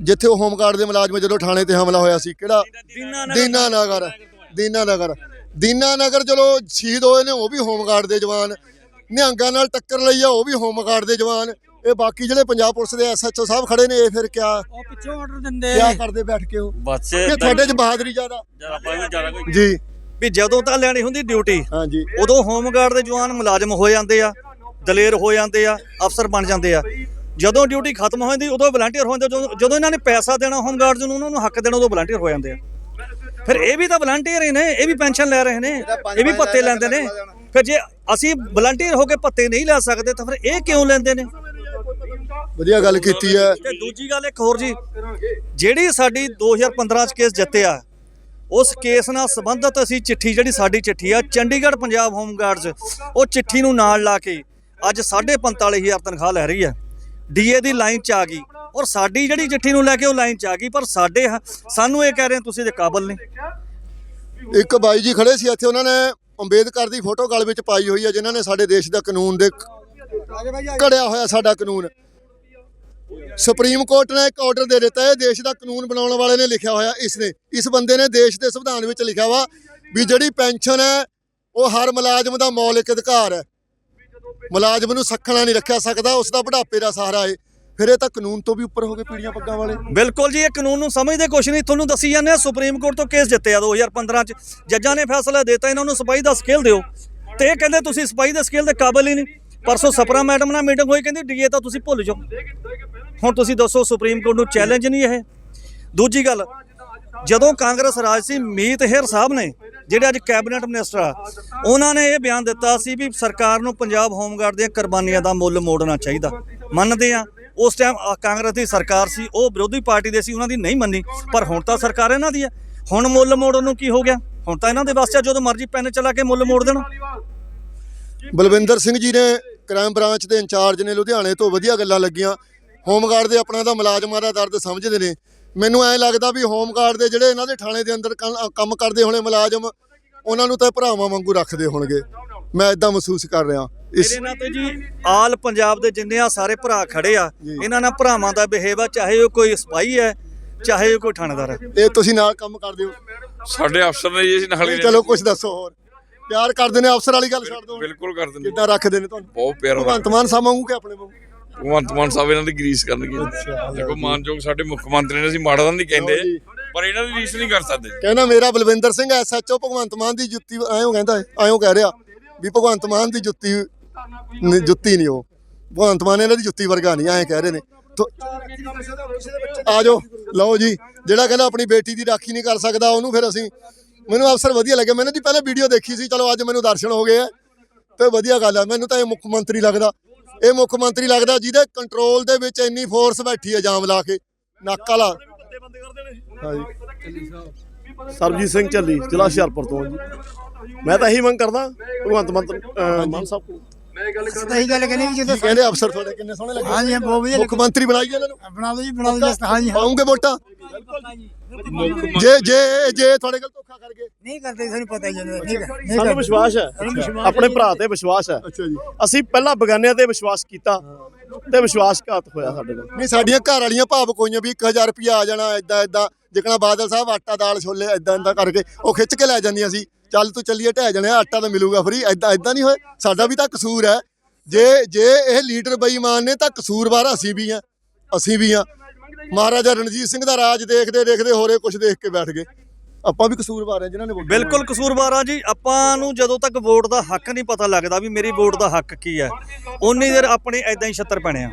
ਜਿੱਥੇ ਉਹ ਹੋਮਗਾਰਡ ਦੇ ਮੁਲਾਜ਼ਮ ਜਦੋਂ ਥਾਣੇ ਤੇ ਹਮਲਾ ਹੋਇਆ ਸੀ? ਕਿਹੜਾ? ਦੀਨਾ ਨਗਰ ਦੀਨਾ ਨਗਰ ਦੀਨਾ ਨਗਰ ਚਲੋ ਸ਼ਹੀਦ ਹੋਏ ਨੇ ਉਹ ਵੀ ਹੋਮਗਾਰਡ ਦੇ ਜਵਾਨ। ਨਿਹੰਗਾਂ ਨਾਲ ਟੱਕਰ ਲਈ ਆ ਉਹ ਵੀ ਹੋਮਗਾਰਡ ਦੇ ਜਵਾਨ। ਇਹ ਬਾਕੀ ਜਿਹੜੇ ਪੰਜਾਬ ਪੁਲਿਸ ਦੇ ਐਸਐਚਓ ਸਾਹਿਬ ਖੜੇ ਨੇ ਇਹ ਫਿਰ ਕਿਆ ਉਹ ਪਿੱਛੋਂ ਆਰਡਰ ਦਿੰਦੇ ਕਿਆ ਕਰਦੇ ਬੈਠ ਕੇ ਉਹ? ਬਸ ਇਹ ਤੁਹਾਡੇ 'ਚ ਬਹਾਦਰੀ ਜ਼ਿਆਦਾ। ਜੀ। ਵੀ ਜਦੋਂ ਤਾਂ ਲੈਣੀ ਹੁੰਦੀ ਡਿਊਟੀ ਹਾਂਜੀ। ਉਦੋਂ ਹੋਮਗਾਰਡ ਦੇ ਜਵਾਨ ਮੁਲਾਜ਼ਮ ਹੋ ਜਾਂਦੇ ਆ ਦਲੇਰ ਹੋ ਜਾਂਦੇ ਆ ਅਫਸਰ ਬਣ ਜਾਂਦੇ ਆ। ਜਦੋਂ ਡਿਊਟੀ ਖਤਮ ਹੋ ਜਾਂਦੀ ਉਦੋਂ ਵਲੰਟੀਅਰ ਹੋ ਜਾਂਦੇ ਜਦੋਂ- ਇਹਨਾਂ ਨੇ ਪੈਸਾ ਦੇਣਾ ਹੋਮਗਾਰਡ ਨੂੰ ਉਹਨਾਂ ਨੂੰ ਹੱਕ ਦੇਣਾ ਉਦੋਂ ਵਲੰਟੀਅਰ ਹੋ ਜਾਂਦੇ ਆ। ਫਿਰ ਇਹ ਵੀ ਤਾਂ ਵਲੰਟੀਅਰ ਹੀ ਨੇ ਇਹ ਵੀ ਪੈਨਸ਼ਨ ਲੈ ਰਹੇ ਨੇ ਇਹ ਵੀ ਭੱਤੇ ਲੈਂਦੇ ਨੇ। ਫਿਰ ਜੇ ਅਸੀਂ ਵਲੰਟੀਅਰ ਹੋ ਕੇ ਭੱਤੇ ਨਹੀਂ ਲੈ ਸਕਦੇ ਤਾਂ ਫਿਰ ਇਹ ਕਿਉਂ ਲੈਂਦੇ ਨੇ? ਵਧੀਆ ਗੱਲ ਕੀਤੀ ਹੈ। ਤੇ ਦੂਜੀ ਗੱਲ ਇੱਕ ਹੋਰ ਜੀ ਜਿਹੜੀ ਸਾਡੀ 2015 ਚ ਕੇਸ ਜਿੱਤਿਆ ਉਸ ਕੇਸ ਨਾਲ ਸੰਬੰਧਿਤ ਅਸੀਂ ਚਿੱਠੀ ਜਿਹੜੀ ਸਾਡੀ ਚਿੱਠੀ ਆ, ਚੰਡੀਗੜ੍ਹ ਪੰਜਾਬ ਹੋਮਗਾਰਡਸ, ਉਹ ਚਿੱਠੀ ਨੂੰ ਨਾਲ ਲਾ ਕੇ ਅੱਜ 45000 ਤਨਖਾਹ ਲੈ ਰਹੀ ਹੈ। ਡੀਏ ਦੀ ਲਾਈਨ ਚ ਆ ਗਈ ਔਰ ਸਾਡੀ ਜਿਹੜੀ ਚਿੱਠੀ ਨੂੰ ਲੈ ਕੇ ਉਹ ਲਾਈਨ ਚ ਆ ਗਈ, ਪਰ ਸਾਡੇ ਹ- ਸਾਨੂੰ ਇਹ ਕਹਿ ਰਹੇ ਤੁਸੀਂ ਦੇ ਕਾਬਲ ਨਹੀਂ ਇੱਕ ਬਾਈ ਜੀ ਖੜੇ ਸੀ ਇੱਥੇ, ਉਹਨਾਂ ਨੇ ਅੰਬੇਦਕਰ ਦੀ ਫੋਟੋ ਗਲ ਵਿੱਚ ਪਾਈ ਹੋਈ ਹੈ, ਜਿਨ੍ਹਾਂ ਨੇ ਸਾਡੇ ਦੇਸ਼ ਦਾ ਕਾਨੂੰਨ ਦੇ ਘੜਿਆ ਹੋਇਆ ਸਾਡਾ ਕਾਨੂੰਨ। ਸੁਪਰੀਮ ਕੋਰਟ ਨੇ ਇੱਕ ਆਰਡਰ ਦੇ ਦਿੱਤਾ ਹੈ, ਦੇਸ਼ ਦਾ ਕਾਨੂੰਨ ਬਣਾਉਣ ਵਾਲੇ ਨੇ ਲਿਖਿਆ ਹੋਇਆ ਇਸ ਨੇ। ਇਸ ਬੰਦੇ ਨੇ ਦੇਸ਼ ਦੇ ਸੰਵਿਧਾਨ ਵਿੱਚ ਲਿਖਿਆ ਵਾ ਵੀ ਜਿਹੜੀ ਪੈਨਸ਼ਨ ਹੈ, ਉਹ ਹਰ ਮੁਲਾਜ਼ਮ ਦਾ ਮੌਲਿਕ ਅਧਿਕਾਰ ਹੈ। ਮੁਲਾਜ਼ਮ ਨੂੰ ਸੱਖਣਾ ਨਹੀਂ ਰੱਖਿਆ ਸਕਦਾ, ਉਸ ਦਾ ਬੁਢਾਪੇ ਦਾ ਸਹਾਰਾ ਹੈ। ਫਿਰ ਇਹ ਤਾਂ ਕਾਨੂੰਨ ਤੋਂ ਵੀ ਉੱਪਰ ਹੋ ਗਏ ਪੀੜੀਆਂ ਪੱਗਾਂ ਵਾਲੇ। ਬਿਲਕੁਲ ਜੀ, ਇਹ ਕਾਨੂੰਨ ਨੂੰ ਸਮਝਦੇ ਕੁਛ ਨਹੀਂ। ਤੁਹਾਨੂੰ ਦੱਸੀ ਜਾਂਦੇ ਆ, ਸੁਪਰੀਮ ਕੋਰਟ ਤੋਂ ਕੇਸ ਜਿੱਤਿਆ 2015 ਚ। ਜੱਜਾਂ ਨੇ ਫੈਸਲਾ ਦਿੱਤਾ, ਇਹਨਾਂ ਨੂੰ ਸਪਾਈ ਦਾ ਸਕੇਲ ਦਿਓ। ਤੇ ਇਹ ਕਹਿੰਦੇ ਤੁਸੀਂ ਸਪਾਈ ਦੇ ਸਕੇਲ ਦੇ ਕਾਬਲ ਹੀ ਨਹੀਂ। ਪਰਸੋਂ ਸਪਰਾ ਮੈਡਮ ਨਾਲ ਮੀਟਿੰਗ ਹੋਈ, ਕਹਿੰਦੀ ਡੀਏ ਤਾਂ ਤੁਸੀਂ ਭੁੱਲ ਜਾਓ। ਹੁਣ ਤੁਸੀਂ ਦੱਸੋ ਸੁਪਰੀਮ ਕੋਰਟ ਨੂੰ ਚੈਲੰਜ ਨਹੀਂ ਇਹ? ਦੂਜੀ ਗੱਲ, ਜਦੋਂ ਕਾਂਗਰਸ ਰਾਜ ਸੀ, ਮੀਤ ਹੇਰ ਸਾਹਿਬ ਨੇ, ਜਿਹੜੇ ਅੱਜ ਕੈਬਨਿਟ ਮਿਨਿਸਟਰ ਆ, ਉਹਨਾਂ ਨੇ ਇਹ ਬਿਆਨ ਦਿੱਤਾ ਸੀ ਵੀ ਸਰਕਾਰ ਨੂੰ ਪੰਜਾਬ ਹੋਮਗਾਰਡ ਦੀਆਂ ਕੁਰਬਾਨੀਆਂ ਦਾ ਮੁੱਲ ਮੋੜਨਾ ਚਾਹੀਦਾ। ਮੰਨਦੇ ਆ, ਉਸ ਟਾਈਮ ਕਾਂਗਰਸ ਦੀ ਸਰਕਾਰ ਸੀ, ਉਹ ਵਿਰੋਧੀ ਪਾਰਟੀ ਦੇ ਸੀ, ਉਹਨਾਂ ਦੀ ਨਹੀਂ ਮੰਨੀ, ਪਰ ਹੁਣ ਤਾਂ ਸਰਕਾਰ ਇਹਨਾਂ ਦੀ ਹੈ ਹੁਣ ਮੁੱਲ ਮੋੜਨ ਨੂੰ ਕੀ ਹੋ ਗਿਆ? ਹੁਣ ਤਾਂ ਇਹਨਾਂ ਦੇ ਵਾਸਤੇ ਜਦੋਂ ਮਰਜ਼ੀ ਪੈਨ ਚਲਾ ਕੇ ਮੁੱਲ ਮੋੜ ਦੇਣਾ। ਬਲਵਿੰਦਰ ਸਿੰਘ ਜੀ ਨੇ ਕ੍ਰਾਈਮ ਬ੍ਰਾਂਚ ਦੇ ਇੰਚਾਰਜ ਨੇ ਲੁਧਿਆਣੇ ਤੋਂ ਵਧੀਆ ਗੱਲਾਂ ਲੱਗੀਆਂ। ਹੋਮਗਾਰਡ ਦੇ ਆਪਣਾ ਦਾ ਮੁਲਾਜ਼ਮਾਂ ਦਾ ਦਰਦ ਸਮਝਦੇ ਨੇ। ਮੈਨੂੰ ਐਂ ਲੱਗਦਾ ਵੀ ਹੋਮਗਾਰਡ ਦੇ ਜਿਹੜੇ ਇਹਨਾਂ ਦੇ ਥਾਣੇ ਦੇ ਅੰਦਰ ਕੰਮ- ਕਰਦੇ ਹੋਣੇ ਮੁਲਾਜ਼ਮ ਉਹਨਾਂ ਨੂੰ ਤਾਂ ਭਰਾਵਾਂ ਵਾਂਗੂ ਰੱਖਦੇ ਹੋਣਗੇ। ਮੈਂ ਇਦਾਂ ਮਹਿਸੂਸ ਕਰ ਰਿਹਾ। ਇਸ ਮੇਰੇ ਨਾਲ ਤੇ ਜੀ ਆਲ ਪੰਜਾਬ ਦੇ ਜਿੰਨੇ ਆ ਸਾਰੇ ਭਰਾ ਖੜੇ ਆ। ਇਹਨਾਂ ਨਾਲ ਭਰਾਵਾਂ ਦਾ ਬਿਹੇਵ ਆ ਚਾਹੇ ਉਹ ਕੋਈ ਸਿਪਾਹੀ ਹੈ ਚਾਹੇ ਉਹ ਕੋਈ ਥਾਣੇਦਾਰ ਹੈ। ਇਹ ਤੁਸੀਂ ਨਾਲ ਕੰਮ ਕਰਦੇ ਹੋ? ਸਾਡੇ ਅਫਸਰ ਨੇ ਜੀ ਅਸੀਂ ਨਾਲ। ਚਲੋ ਕੁਝ ਦੱਸੋ ਹੋਰ। ਪਿਆਰ ਕਰਦੇ ਨੇ ਅਫਸਰ ਵਾਲੀ ਗੱਲ ਛੱਡ ਦਿਓ। ਬਿਲਕੁਲ ਕਰ ਦਿੰਦੇ ਕਿੱਦਾਂ ਰੱਖਦੇ ਨੇ ਤੁਹਾਨੂੰ? ਬਹੁਤ ਪਿਆਰ ਭਗਵੰਤ ਮਾਨ ਸਾਹਿਬ ਵਾਂਗੂ ਕਿ ਆਪਣੇ ਵਾਂਗੂ? ਭਗਵੰਤ ਮਾਨ ਸਾਹਿਬ ਇਹਨਾਂ ਦੀ ਗਰੀਸ ਕਰਨਗੇ। ਦੇਖੋ ਮਾਨਯੋਗ ਸਾਡੇ ਮੁੱਖ ਮੰਤਰੀ ਨੇ ਅਸੀਂ ਮਾੜਾ ਤਾਂ ਨਹੀਂ ਕਹਿੰਦੇ ਜੀ। ਪਰ ਇਹਨਾਂ ਦੀ ਰੀਸ ਨਹੀਂ ਕਰ ਸਕਦੇ। ਕਹਿੰਦਾ ਮੇਰਾ ਬਲਵਿੰਦਰ ਸਿੰਘ ਐਸਐਚਓ ਭਗਵੰਤ ਮਾਨ ਦੀ ਜੁੱਤੀ ਐਂ ਕਹਿੰਦਾ ਐਂ ਕਹਿ ਰਿਹਾ ਵੀ ਭਗਵੰਤ ਮਾਨ ਦੀ ਜੁੱਤੀ ਜੁੱਤੀ ਨਹੀਂ ਉਹ। ਭਗਵੰਤ ਮਾਨ ਇਹਨਾਂ ਦੀ ਜੁੱਤੀ ਵਰਗਾ ਨਹੀਂ ਐਂ ਕਹਿ ਰਹੇ ਨੇ। ਆ ਜਾਓ ਲਓ ਜੀ। ਜਿਹੜਾ ਕਹਿੰਦਾ ਆਪਣੀ ਬੇਟੀ ਦੀ ਰਾਖੀ ਨਹੀਂ ਕਰ ਸਕਦਾ ਉਹਨੂੰ ਫਿਰ ਅਸੀਂ ਮੈਨੂੰ ਅਫਸਰ ਵਧੀਆ ਲੱਗਿਆ। ਮੈंने ਦੀ ਪਹਿਲਾਂ ਵੀਡੀਓ ਦੇਖੀ ਸੀ ਚਲੋ ਅੱਜ ਮੈਨੂੰ ਦਰਸ਼ਨ ਹੋ ਗਏ ਤੇ ਵਧੀਆ ਗੱਲ ਆ ਮੈਨੂੰ ਤਾਂ ਇਹ ਮੁੱਖ ਮੰਤਰੀ ਲੱਗਦਾ। ਇਹ ਮੁੱਖ ਮੰਤਰੀ ਲੱਗਦਾ ਜਿਹਦੇ ਕੰਟਰੋਲ ਦੇ ਵਿੱਚ ਇੰਨੀ ਫੋਰਸ ਬੈਠੀ ਹੈ ਜਾਮ ਲਾ ਕੇ ਨੱਕ ਵਾਲਾ। ਹਾਂਜੀ। ਸਰਬਜੀਤ ਸਿੰਘ ਚੱਲੀ ਜ਼ਿਲ੍ਹਾ ਹੁਸ਼ਿਆਰਪੁਰ ਤੋਂ ਜੀ। ਮੈਂ ਤਾਂ ਇਹੀ ਮੰਗ ਕਰਦਾ ਭਗਵੰਤ ਮੰਤਰੀ ਮਾਨ ਸਾਹਿਬ ਕੋਲ। ਸਹੀ ਗੱਲ ਕਹਿੰਦੇ ਕੀ ਕਹਿੰਦੇ ਅਫਸਰ ਤੁਹਾਡੇ? ਕਿੰਨੇ ਸੋਹਣੇ ਲੱਗੇ? ਹਾਂਜੀ ਬਹੁਤ ਵਧੀਆ ਮੁੱਖ ਮੰਤਰੀ ਬਣਾਈਏ ਇਹਨਾਂ ਨੂੰ? ਬਣਾ ਲਓ ਜੀ ਬਣਾ ਲਓ ਜੀ ਹਾਂਜੀ ਹਾਂ। ਪਾਉਂਗੇ ਵੋਟਾਂ? ਜੇ। ਜੇ ਜੇ ਤੁਹਾਡੇ ਕੋਲ ਧੋਖਾ ਕਰ ਗਏ। ਨਹੀਂ ਕਰਦੇ ਸਾਨੂੰ ਪਤਾ ਹੀ ਜਾਂਦਾ। ਨਹੀਂ ਕਰ- ਨਹੀਂ ਸਾਨੂੰ। ਵਿਸ਼ਵਾਸ ਹੈ। ਆਪਣੇ ਭਰਾ ਤੇ ਵਿਸ਼ਵਾਸ ਹੈ। ਅੱਛਾ ਜੀ। ਅਸੀਂ ਪਹਿਲਾਂ ਬਗਾਨਿਆਂ ਤੇ ਵਿਸ਼ਵਾਸ ਕੀਤਾ ਤੇ ਵਿਸ਼ਵਾਸਘਾਤ ਹੋਇਆ ਸਾਡੇ ਨਾਲ। ਨਹੀਂ ਸਾਡੀਆਂ ਘਰ ਵਾਲੀਆਂ ਭਾਵ ਕੋਈਆਂ ਵੀ 1000 ਰੁਪਿਆ ਆ ਜਾਣਾ ਐਦਾਂ ਐਦਾਂ ਜਿਕਣਾ ਬਾਦਲ ਸਾਹਿਬ ਆਟਾ ਦਾਲ ਛੋਲੇ ਐਦਾਂ ਐਦਾਂ ਕਰਕੇ ਉਹ ਖਿੱਚ ਕੇ ਲੈ ਜਾਂਦੀਆਂ ਸੀ। ਚੱਲ ਤੂੰ ਚੱਲੀਏ ਢਹਿ ਜਾਣੇ ਆਟਾ ਤਾਂ ਮਿਲੂਗਾ ਫਰੀ ਐਦਾਂ ਐਦਾਂ ਨਹੀਂ ਹੋਏ। ਸਾਡਾ ਵੀ ਤਾਂ ਕਸੂਰ ਹੈ। ਜੇ ਜੇ ਇਹ ਲੀਡਰ ਬੇਈਮਾਨ ਨੇ ਤਾਂ ਕਸੂਰਵਾਰ ਅਸੀਂ ਵੀ ਆ ਅਸੀਂ ਵੀ ਆ ਮਹਾਰਾਜਾ ਰਣਜੀਤ ਸਿੰਘ ਦਾ ਰਾਜ ਦੇਖਦੇ ਦੇਖਦੇ ਹੋਰੇ ਕੁਝ ਦੇਖ ਕੇ ਬੈਠ ਗਏ। ਆਪਾਂ ਵੀ ਕਸੂਰਵਾਰ ਆ ਜਿਨ੍ਹਾਂ ਨੇ ਵੋਟਾਂ ਬਿਲਕੁਲ ਕਸੂਰਵਾਰ ਆ ਜੀ। ਆਪਾਂ ਨੂੰ ਜਦੋਂ ਤੱਕ ਵੋਟ ਦਾ ਹੱਕ ਨਹੀਂ ਪਤਾ ਲੱਗਦਾ ਵੀ ਮੇਰੀ ਵੋਟ ਦਾ ਹੱਕ ਕੀ ਹੈ। ਉਨੀ ਦੇਰ ਆਪਣੇ ਐਦਾਂ ਹੀ ਛੱਤਰ ਪੈਣੇ ਆ।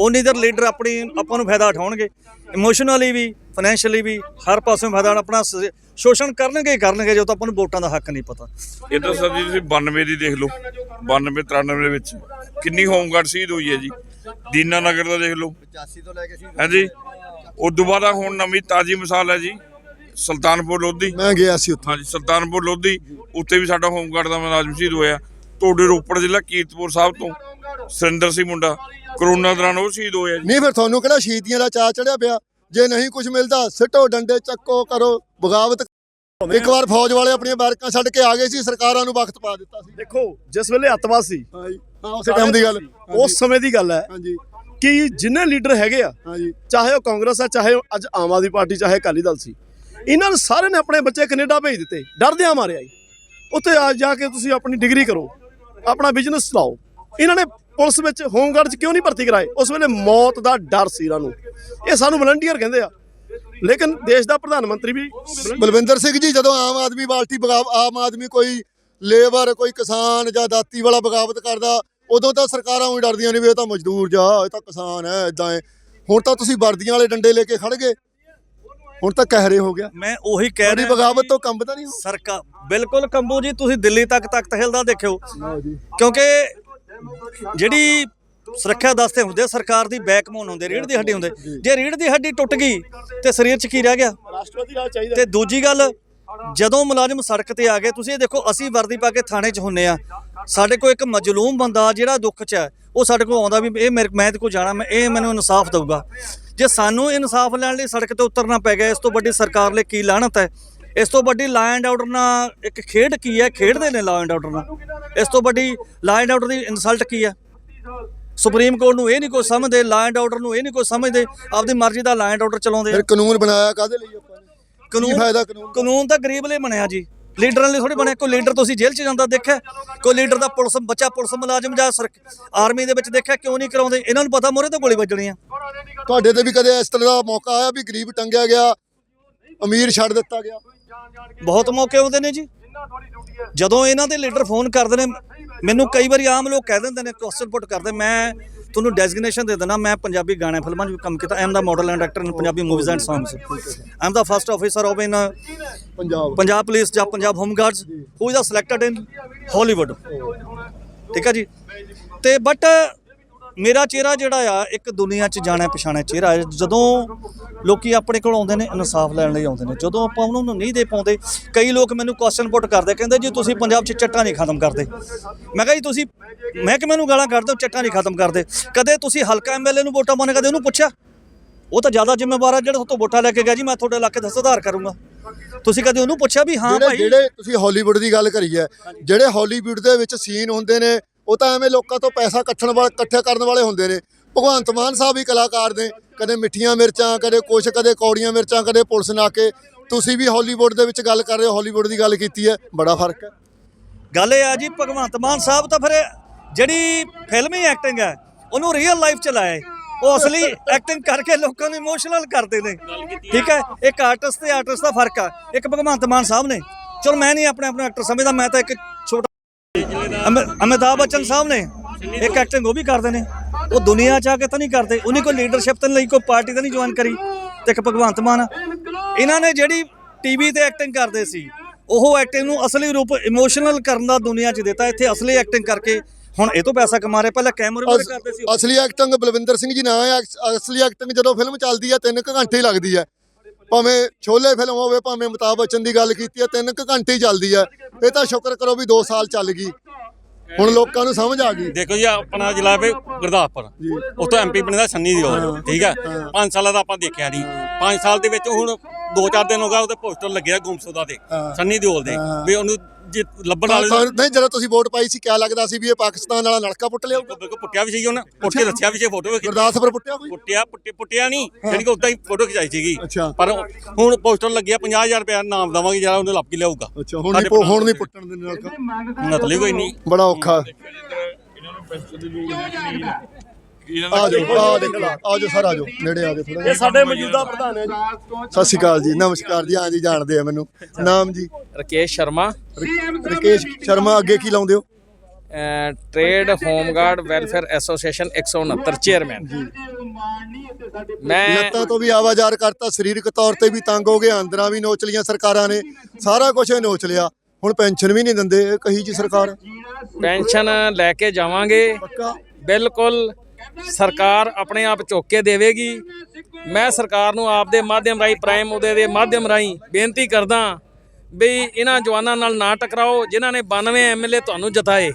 ਉਨੀ ਦੇਰ ਲੀਡਰ ਆਪਣੀ ਆਪਾਂ ਨੂੰ ਫਾਇਦਾ ਉਠਾਉਣਗੇ। ਇਮੋਸ਼ਨਲੀ ਵੀ ਫਾਈਨੈਂਸ਼ੀਅਲੀ ਵੀ ਹਰ ਪਾਸੋਂ ਫਾਇਦਾ ਆਪਣਾ ਸ- ਸ਼ੋਸ਼ਣ ਕਰਨਗੇ ਹੀ ਕਰਨਗੇ ਜਦੋਂ ਆਪਾਂ ਨੂੰ ਵੋਟਾਂ ਦਾ ਹੱਕ ਨਹੀਂ ਪਤਾ। ਇਹ ਤਾਂ ਸਰ ਜੀ ਤੁਸੀਂ 92 ਦੀ ਦੇਖ ਲਓ। 92 93 ਦੇ ਵਿੱਚ। ਕਿੰਨੀ ਹੋਮਗਾਰਡ ਸ਼ਹੀਦ ਹੋਈ ਹੈ ਜੀ। ਦੀਨਾ ਨਗਰ ਦਾ ਦੇਖ ਲਓ। 85 ਤੋਂ ਲੈ ਕੇ ਹਾਂਜੀ ਉਸ ਤੋਂ ਬਾਅਦ ਆਹ ਹੁਣ ਨਵੀਂ ਤਾਜੀ ਮਿਸਾਲ ਹੈ ਜੀ ਸੁਲਤਾਨਪੁਰ ਲੋਧੀ। ਮੈਂ ਗਿਆ ਸੀ ਉੱਥੇ। ਹਾਂਜੀ ਸੁਲਤਾਨਪੁਰ ਲੋਧੀ ਉੱਤੇ ਵੀ ਸਾਡਾ ਹੋਮਗਾਰਡ ਦਾ ਮੁਲਾਜ਼ਮ ਸ਼ਹੀਦ ਹੋਇਆ। ਤੁਹਾਡੇ ਰੋਪੜ ਜ਼ਿਲ੍ਹਾ ਕੀਰਤਪੁਰ ਸਾਹਿਬ ਤੋਂ ਸੁਰਿੰਦਰ ਸਿੰਘ ਮੁੰਡਾ ਕਰੋਨਾ ਦੌਰਾਨ ਉਹ ਸ਼ਹੀਦ ਹੋਇਆ ਜੀ। ਨਹੀਂ ਫਿਰ ਤੁਹਾਨੂੰ ਕਿਹੜਾ ਸ਼ਹੀਦੀਆਂ ਦਾ ਚਾਅ ਚੜਿਆ ਪਿਆ? ਜੇ ਨਹੀਂ ਕੁਝ ਮਿਲਦਾ ਸਿੱਟੋ ਡੰਡੇ ਚੱਕੋ ਕਰੋ ਬਗਾਵਤ। ਇੱਕ ਵਾਰ ਫੌਜ ਵਾਲੇ ਆਪਣੀਆਂ ਬੈਰਕਾਂ ਛੱਡ ਕੇ ਆ ਗਏ ਸੀ ਸਰਕਾਰਾਂ ਨੂੰ ਵਕਤ ਪਾ ਦਿੱਤਾ ਸੀ। ਦੇਖੋ ਜਿਸ ਵੇਲੇ ਅੱਤਵਾਦ ਸੀ ਹਾਂਜੀ। ਹਾਂ ਉਸੇ ਟਾਈਮ ਦੀ ਗੱਲ। ਉਸ ਸਮੇਂ ਦੀ ਗੱਲ ਹੈ। ਹਾਂਜੀ। ਕਿ ਜਿੰਨੇ ਲੀਡਰ ਹੈਗੇ ਆ ਹਾਂਜੀ। ਚਾਹੇ ਉਹ ਕਾਂਗਰਸ ਆ ਚਾਹੇ ਉਹ ਅੱਜ ਆਮ ਆਦਮੀ ਪਾਰਟੀ ਚਾਹੇ ਅਕਾਲੀ ਦਲ ਸੀ ਇਹਨਾਂ ਨੇ ਸਾਰੇ ਨੇ ਆਪਣੇ ਬੱਚੇ ਕੈਨੇਡਾ ਭੇਜ ਦਿੱਤੇ ਡਰਦਿਆਂ ਮਾਰਿਆ ਜੀ। ਉੱਥੇ ਆ ਜਾ ਕੇ ਤੁਸੀਂ ਆਪਣੀ ਡਿਗਰੀ ਕਰੋ ਆਪਣਾ ਬਿਜ਼ਨਸ ਚਲਾਓ। ਇਹਨਾਂ ਨੇ ਪੁਲਿਸ ਵਿੱਚ ਹੋਮਗਾਰਡ 'ਚ ਕਿਉਂ ਨਹੀਂ ਭਰਤੀ ਕਰਾਏ? ਉਸ ਵੇਲੇ ਮੌਤ ਦਾ ਡਰ ਸੀ ਇਹਨਾਂ ਨੂੰ। ਇਹ ਸਾਨੂੰ ਵਲੰਟੀਅਰ ਕਹਿੰਦੇ ਆ। ਲੇਕਿਨ ਦੇਸ਼ ਦਾ ਪ੍ਰਧਾਨ ਮੰਤਰੀ ਵੀ ਬਲਵਿੰਦਰ ਸਿੰਘ ਜੀ ਜਦੋਂ ਆਮ ਆਦਮੀ ਪਾਰਟੀ ਬਗਾਵ ਆਮ ਆਦਮੀ ਕੋਈ ਲੇਬਰ ਕੋਈ ਕਿਸਾਨ ਜਾਂ ਦਾਤੀ ਵਾਲਾ ਬਗਾਵਤ ਕਰਦਾ ਉਦੋਂ ਤਾਂ ਸਰਕਾਰਾਂ ਉਹ ਡਰਦੀਆਂ ਨੇ ਵੀ ਇਹ ਤਾਂ ਮਜ਼ਦੂਰ ਜਾ ਇਹ ਤਾਂ ਕਿਸਾਨ ਹੈ ਇਦਾਂ ਹੈ। ਹੁਣ ਤਾਂ ਤੁਸੀਂ ਵਰਦੀਆਂ ਵਾਲੇ ਡੰਡੇ ਲੈ ਕੇ ਖੜ ਗਏ। ਹੁਣ ਤਾਂ ਕਹਿਰੇ ਹੋ ਗਿਆ। ਮੈਂ ਉਹੀ ਕਹਿ ਰਿਹਾ ਬਗਾਵਤ ਤੋਂ ਕੰਬਦਾ ਨਹੀਂ ਹੋ ਸਰਕਾਰ ਬਿਲਕੁਲ ਕੰਬੂ ਜੀ ਤੁਸੀਂ ਦਿੱਲੀ ਤੱਕ ਤਖਤ ਹਿਲਦਾ ਦੇਖਿਓ। ਕਿਉਂਕਿ ਜਿਹੜੀ ਸੁਰੱਖਿਆ ਦਸਤੇ ਹੁੰਦੇ ਸਰਕਾਰ ਦੀ ਬੈਕਬੋਨ ਹੁੰਦੇ ਰੀੜ ਦੀ ਹੱਡੀ ਹੁੰਦੇ। ਜੇ ਰੀੜ ਦੀ ਹੱਡੀ ਟੁੱਟ ਗਈ ਤੇ ਸਰੀਰ 'ਚ ਕੀ ਰਹਿ ਗਿਆ? ਰਾਸ਼ਟਰਪਤੀ ਰਾਜ ਚਾਹੀਦਾ। ਤੇ ਦੂਜੀ ਗੱਲ ਜਦੋਂ ਮੁਲਾਜ਼ਮ ਸੜਕ ਤੇ ਆ ਗਏ, ਤੁਸੀਂ ਇਹ ਦੇਖੋ, ਅਸੀਂ ਵਰਦੀ ਪਾ ਕੇ ਥਾਣੇ 'ਚ ਹੁੰਨੇ ਆ। ਸਾਡੇ ਕੋਲ ਇੱਕ ਮਜਲੂਮ ਬੰਦਾ ਜਿਹੜਾ ਦੁੱਖ 'ਚ ਹੈ, ਉਹ ਸਾਡੇ ਕੋਲ ਆਉਂਦਾ ਵੀ ਇਹ ਮੇਰੇ ਮੈਂ ਤੇ ਕੋ ਜਾਣਾ, ਮੈਂ ਇਹ ਮੈਨੂੰ ਇਨਸਾਫ ਦਊਗਾ। ਜੇ ਸਾਨੂੰ ਇਨਸਾਫ ਲੈਣ ਲਈ ਸੜਕ ਤੇ ਉਤਰਨਾ ਪੈ ਗਿਆ, ਇਸ ਤੋਂ ਵੱਡੀ ਸਰਕਾਰ ਲਈ ਕੀ ਲਾਹਨਤ ਹੈ? ਇਸ ਤੋਂ ਵੱਡੀ ਲਾ ਐਂਡ ਆਰਡਰ ਨਾਲ ਇੱਕ ਖੇਡ ਕੀ ਹੈ? ਖੇਡਦੇ ਨੇ ਲਾ ਐਂਡ ਆਰਡਰ ਨਾਲ। ਇਸ ਤੋਂ ਵੱਡੀ ਲਾ ਐਂਡ ਆਰਡਰ ਦੀ ਇਨਸਲਟ ਕੀ ਹੈ? ਸੁਪਰੀਮ ਕੋਰਟ ਨੂੰ ਇਹ ਨਹੀਂ ਕੋਈ ਸਮਝਦੇ ਲਾ ਐਂਡ ਆਰਡਰ ਨੂੰ ਇਹ ਨਹੀਂ ਕੋਈ ਸਮਝਦੇ, ਆਪਦੀ ਮਰਜ਼ੀ ਦਾ ਲਾ ਐਂਡ ਆਰਡਰ ਚਲਾਉਂਦੇ ਫਿਰ ਕਾਨੂੰਨ ਬਣਾਇਆ ਕਾਦੇ ਲਈ ਆਪਾਂ? ਕਾਨੂੰਨ ਫਾਇਦਾ ਕਾਨੂੰਨ ਕਾਨੂੰਨ ਤਾਂ ਗਰੀਬ ਲਈ ਬਣਿਆ ਜੀ। ਲੀਡਰਾਂ ਲਈ ਥੋੜੀ ਬਣਿਆ। ਕੋਈ ਲੀਡਰ ਤੁਸੀਂ ਜੇਲ੍ਹ 'ਚ ਜਾਂਦਾ ਦੇਖਿਆ? ਕੋਈ ਲੀਡਰ ਦਾ ਪੁਲਿਸ ਬੱਚਾ ਪੁਲਿਸ ਮੁਲਾਜ਼ਮ ਜਾਂ ਆਰਮੀ ਦੇ ਵਿੱਚ ਦੇਖਿਆ ਕਿਉਂ ਨਹੀਂ ਕਰਾਉਂਦੇ? ਇਹਨਾਂ ਨੂੰ ਪਤਾ ਮੋਰੇ ਤਾਂ ਗੋਲੀ ਵੱਜਣੀ ਆ। ਤੁਹਾਡੇ ਤੇ ਵੀ ਕਦੇ ਇਸ ਤਰ੍ਹਾਂ ਦਾ ਮੌਕਾ ਆਇਆ ਵੀ ਗਰੀਬ ਟੰਗਿਆ ਗਿਆ? ਅਮੀਰ ਛੱਡ ਦਿੱਤਾ ਗਿਆ? ਬਹੁਤ ਮੌਕੇ ਆਉਂਦੇ ਨੇ ਜੀ। ਜਦੋਂ ਇਹਨਾਂ ਦੇ ਲੀਡਰ ਫੋਨ ਕਰਦੇ ਨੇ ਮੈਨੂੰ ਕਈ ਵਾਰੀ ਆਮ ਲੋਕ ਕਹਿ ਦਿੰਦੇ ਨੇ ਕੁਐਸਚਨ ਪੁੱਟ ਕਰਦੇ। ਮੈਂ ਤੁਹਾਨੂੰ ਡੈਜ਼ਿਗਨੇਸ਼ਨ ਦੇ ਦਿੰਦਾ ਮੈਂ ਪੰਜਾਬੀ ਗਾਣੇ ਫਿਲਮਾਂ 'ਚ ਵੀ ਕੰਮ ਕੀਤਾ। I am the model and actor in Punjabi movies and songs I am the first officer of in Punjab. Punjab police ਜਾਂ Punjab home guards who is selected in Hollywood ਠੀਕ ਹੈ ਜੀ? ਤੇ ਬਟ ਮੇਰਾ ਚਿਹਰਾ ਜਿਹੜਾ ਆ ਇੱਕ ਦੁਨੀਆ 'ਚ ਜਾਣਿਆ ਪਛਾਣਿਆ ਚਿਹਰਾ ਹੈ। ਜਦੋਂ ਲੋਕੀ ਆਪਣੇ ਕੋਲ ਆਉਂਦੇ ਨੇ ਇਨਸਾਫ ਲੈਣ ਲਈ ਆਉਂਦੇ ਨੇ। ਜਦੋਂ ਆਪਾਂ ਉਹਨਾਂ ਨੂੰ ਨਹੀਂ ਦੇ ਪਾਉਂਦੇ ਕਈ ਲੋਕ ਮੈਨੂੰ ਕੁਐਸਚਨ ਪੁੱਟ ਕਰਦੇ ਕਹਿੰਦੇ ਜੀ ਤੁਸੀਂ ਪੰਜਾਬ 'ਚ ਚੱਟਾ ਨਹੀਂ ਖਤਮ ਕਰਦੇ। ਮੈਂ ਕਿਹਾ ਜੀ ਤੁਸੀਂ ਮਹਿਕਮੇ ਨੂੰ ਗਾਲਾਂ ਕੱਢਦੇ ਹੋ ਚੱਟਾ ਨਹੀਂ ਖਤਮ ਕਰਦੇ। ਕਦੇ ਤੁਸੀਂ ਹਲਕਾ ਐਮਐਲਏ ਨੂੰ ਵੋਟਾਂ ਪਾਉਣੇ ਕਦੇ ਉਹਨੂੰ ਪੁੱਛਿਆ? ਉਹ ਤਾਂ ਜ਼ਿਆਦਾ ਜ਼ਿੰਮੇਵਾਰ ਆ ਜਿਹੜਾ ਤੋਂ ਵੋਟਾਂ ਲੈ ਕੇ ਗਿਆ ਜੀ ਮੈਂ ਤੁਹਾਡੇ ਇਲਾਕੇ ਦਾ ਸੁਧਾਰ ਕਰੂੰਗਾ। ਤੁਸੀਂ ਕਦੇ ਉਹਨੂੰ ਪੁੱਛਿਆ ਵੀ ਹਾਂ ਭਾਈ? ਜਿਹੜੇ ਤੁਸੀਂ ਹਾਲੀਵੁੱਡ ਦੀ ਗੱਲ ਕਰੀ ਹੈ ਜਿਹੜੇ ਹਾਲੀਵੁੱਡ ਦੇ ਵਿੱਚ ਸੀਨ ਹੁੰਦੇ ਨੇ ਉਹ ਤਾਂ ਐਵੇਂ ਲੋਕਾਂ ਤੋਂ ਪੈਸਾ ਇਕੱਠਣ ਵਾਲੇ ਇਕੱਠੇ ਕਰਨ ਵਾਲੇ ਹੁੰਦੇ ਨੇ। ਭਗਵੰਤ ਮਾਨ ਸਾਹਿਬ ਵੀ ਕਲਾਕਾਰ ਨੇ। ਕਦੇ ਮਿੱਠੀਆਂ ਮਿਰਚਾਂ, ਕਦੇ ਕੁਛ, ਕਦੇ ਕੌੜੀਆਂ ਮਿਰਚਾਂ, ਕਦੇ ਪੁਲਿਸ ਨਾ ਕੇ ਤੁਸੀਂ ਵੀ ਹਾਲੀਵੁੱਡ ਦੇ ਵਿੱਚ ਗੱਲ ਕਰ ਰਹੇ ਹੋ, ਹਾਲੀਵੁੱਡ ਦੀ ਗੱਲ ਕੀਤੀ ਹੈ। ਬੜਾ ਫ਼ਰਕ ਹੈ। ਗੱਲ ਇਹ ਆ ਜੀ, ਭਗਵੰਤ ਮਾਨ ਸਾਹਿਬ ਤਾਂ ਫਿਰ ਜਿਹੜੀ ਫਿਲਮੀ ਐਕਟਿੰਗ ਹੈ, ਉਹਨੂੰ ਰੀਅਲ ਲਾਈਫ ਚ ਲਾਇਆ ਹੈ। ਉਹ ਅਸਲੀ ਐਕਟਿੰਗ ਕਰਕੇ ਲੋਕਾਂ ਨੂੰ ਇਮੋਸ਼ਨਲ ਕਰਦੇ ਨੇ। ਠੀਕ ਹੈ? ਇੱਕ ਆਰਟਿਸਟ ਤੇ ਆਰਟਿਸਟ ਦਾ ਫ਼ਰਕ ਆ। ਇੱਕ ਭਗਵੰਤ ਮਾਨ ਸਾਹਿਬ ਨੇ। ਚਲੋ, ਮੈਂ ਨਹੀਂ ਆਪਣੇ ਆਪ ਐਕਟਰ ਸਮਝਦਾ, ਮੈਂ ਤਾਂ ਇੱਕ ਛੋਟਾ ਅਮਿਤਾਭ ਬੱਚਨ ਸਾਹਿਬ ਨੇ ਇੱਕ ਐਕਟਿੰਗ ਉਹ ਵੀ ਕਰਦੇ ਨੇ। ਉਹ ਦੁਨੀਆ ਚ ਆ ਕੇ ਤਾਂ ਨਹੀਂ ਕਰਦੇ। ਉਹਨੇ ਕੋਈ ਲੀਡਰਸ਼ਿਪ ਤਾਂ ਨਹੀਂ ਲਈ ਕੋਈ ਪਾਰਟੀ ਤਾਂ ਨਹੀਂ ਜੁਆਇਨ ਕਰੀ। ਤੇ ਇੱਕ ਭਗਵੰਤ ਮਾਨ। ਇਹਨਾਂ ਨੇ ਜਿਹੜੀ ਟੀਵੀ ਤੇ ਐਕਟਿੰਗ ਕਰਦੇ ਸੀ ਉਹ ਐਕਟਿੰਗ ਨੂੰ ਅਸਲੀ ਰੂਪ ਇਮੋਸ਼ਨਲ ਕਰਨ ਦਾ ਦੁਨੀਆ 'ਚ ਦਿੱਤਾ। ਇੱਥੇ ਅਸਲੀ ਐਕਟਿੰਗ ਕਰਕੇ ਹੁਣ ਇਹ ਤੋਂ ਪੈਸਾ ਕਮਾ ਰਹੇ। ਪਹਿਲਾਂ ਕੈਮਰੇ ਮੂਹਰੇ ਕਰਦੇ ਸੀ। ਅਸਲੀ ਐਕਟਿੰਗ ਬਲਵਿੰਦਰ ਸਿੰਘ ਜੀ ਨਾਂ ਹੈ। ਅਸ- ਅਸਲੀ ਐਕਟਿੰਗ ਜਦੋਂ ਫਿਲਮ ਚੱਲਦੀ ਹੈ 3 ਘੰਟੇ ਲੱਗਦੀ ਹੈ। ਭਾਵੇਂ ਛੋਲੇ ਫਿਲਮ ਹੋਵੇ ਭਾਵੇਂ ਅਮਿਤਾਭ ਬੱਚਨ ਦੀ ਗੱਲ ਕੀਤੀ ਹੈ 3 ਘੰਟੇ ਹੀ ਚੱਲਦੀ ਹੈ। ਇਹ ਤਾਂ ਸ਼ੁਕਰ ਕਰੋ ਵੀ 2 ਸਾਲ ਚੱਲ ਗਈ। ਹੁਣ ਲੋਕਾਂ ਨੂੰ ਸਮਝ ਆ ਗਈ। ਦੇਖੋ ਜੀ ਆਪਣਾ ਜ਼ਿਲ੍ਹਾ ਹੈ ਗੁਰਦਾਸਪੁਰ। ਉੱਥੋਂ ਐਮਪੀ ਬਣਦਾ ਸੰਨੀ ਦਿਓਲ ਠੀਕ ਹੈ? 5 ਸਾਲਾਂ ਦਾ ਆਪਾਂ ਦੇਖਿਆ ਨਹੀਂ। 5 ਸਾਲ ਦੇ ਵਿੱਚ ਹੁਣ 2-4 ਦਿਨ ਹੋ ਗਿਆ ਉਹਦੇ ਪੋਸਟਰ ਲੱਗਿਆ ਗੁੰਮਸੁਦਾ ਦੇ ਸੰਨੀ ਦਿਓਲ ਦੇ ਵੀ ਉਹਨੂੰ ਜੇ ਲੱਭਣ ਵਾਲੇ ਨਹੀਂ ਜਦੋਂ ਤੁਸੀਂ ਵੋਟ ਪਾਈ ਸੀ ਕਿਆ ਲੱਗਦਾ ਸੀ ਵੀ ਇਹ ਪਾਕਿਸਤਾਨ ਵਾਲਾ ਨਲਕਾ ਪੁੱਟ ਲਿਆਊਗਾ? ਬਿਲਕੁਲ ਪੁੱਟਿਆ ਵੀ ਸੀ ਉਹਨਾਂ ਪੁੱਟ ਕੇ ਦੱਸਿਆ ਵੀ ਸੀ ਫੋਟੋ ਵੀ ਗੁਰਦਾਸਪੁਰ ਪੁੱਟਿਆ ਕੋਈ? ਪੁੱਟਿਆ ਪੁੱਟੇ ਪੁੱਟਿਆ ਨਹੀਂ ਜਿਹੜੀ ਕਿ ਉਦਾਂ ਹੀ ਫੋਟੋ ਖਿਚਾਈ ਸੀਗੀ। ਅੱਛਾ। ਪਰ ਹੁਣ ਪੋਸਟਰ ਲੱਗਿਆ 50000 ਰੁਪਏ ਨਾਮ ਦਵਾਂਗੇ ਜਿਹੜਾ ਉਹਨੂੰ ਲੱਭ ਕੇ ਲਿਆਊਗਾ। ਅੱਛਾ ਹੁਣ ਨਹੀਂ ਹੁਣ ਨਹੀਂ ਪੁੱਟਣ ਦੇ ਨਲਕਾ। ਨਤਲੀ ਕੋਈ ਨਹੀਂ। ਬੜਾ ਔਖਾ। ਇਹਨਾਂ ਦੀ ਆ ਜਾਓ ਆ ਦੇਖ ਲਾ ਆ ਜਾਓ ਸਰ ਆ ਜਾਓ ਨੇੜੇ ਆ ਜਾਓ ਥੋੜਾ ਇਹ ਸਾਡੇ ਮੌਜੂਦਾ ਪ੍ਰਧਾਨ ਹੈ ਜੀ। ਸਤਿ ਸ਼੍ਰੀ ਅਕਾਲ ਜੀ ਨਮਸਕਾਰ ਜੀ ਹਾਂ ਜੀ ਜਾਣਦੇ ਆ ਮੈਨੂੰ। ਨਾਮ ਜੀ? ਰਕੇਸ਼ ਸ਼ਰਮਾ। ਰਕੇਸ਼ ਸ਼ਰਮਾ ਅੱਗੇ ਕੀ ਲਾਉਂਦੇ ਹੋ? Trade home guard welfare association 169 chairman ਮੈਂ ਲੱਤਾਂ ਤੋਂ ਵੀ ਆਵਾਜ਼ਾਰ ਕਰਤਾ ਸਰੀਰਕ ਤੌਰ ਤੇ ਵੀ ਤੰਗ ਹੋ ਗਏ ਅੰਦਰਾਂ ਵੀ ਨੋਚ ਲੀਆਂ ਸਰਕਾਰਾਂ ਨੇ। ਸਾਰਾ ਕੁਝ ਹੀ ਨੋਚ ਲਿਆ। ਹੁਣ ਪੈਨਸ਼ਨ ਵੀ ਨਹੀਂ ਦਿੰਦੇ ਇਹ ਕਹੀ ਜੀ ਸਰਕਾਰ। ਪੈਨਸ਼ਨ ਲੈ ਕੇ ਜਾਵਾਂਗੇ। ਬਿਲਕੁਲ ਸਰਕਾਰ ਆਪਣੇ ਆਪ ਚੁੱਕ ਕੇ ਦੇਵੇਗੀ। ਮੈਂ ਸਰਕਾਰ ਨੂੰ ਆਪ ਦੇ ਮਾਧਿਅਮ ਰਾਹੀਂ, ਪ੍ਰਾਈਮ ਉਹਦੇ ਦੇ ਮਾਧਿਅਮ ਰਾਹੀਂ ਬੇਨਤੀ ਕਰਦਾ ਵੀ ਇਹਨਾਂ ਜਵਾਨਾਂ ਨਾਲ ਨਾ ਟਕਰਾਓ, ਜਿਨ੍ਹਾਂ ਨੇ 92 ਐਮਐਲਏ ਤੁਹਾਨੂੰ ਜਿਤਾਏ।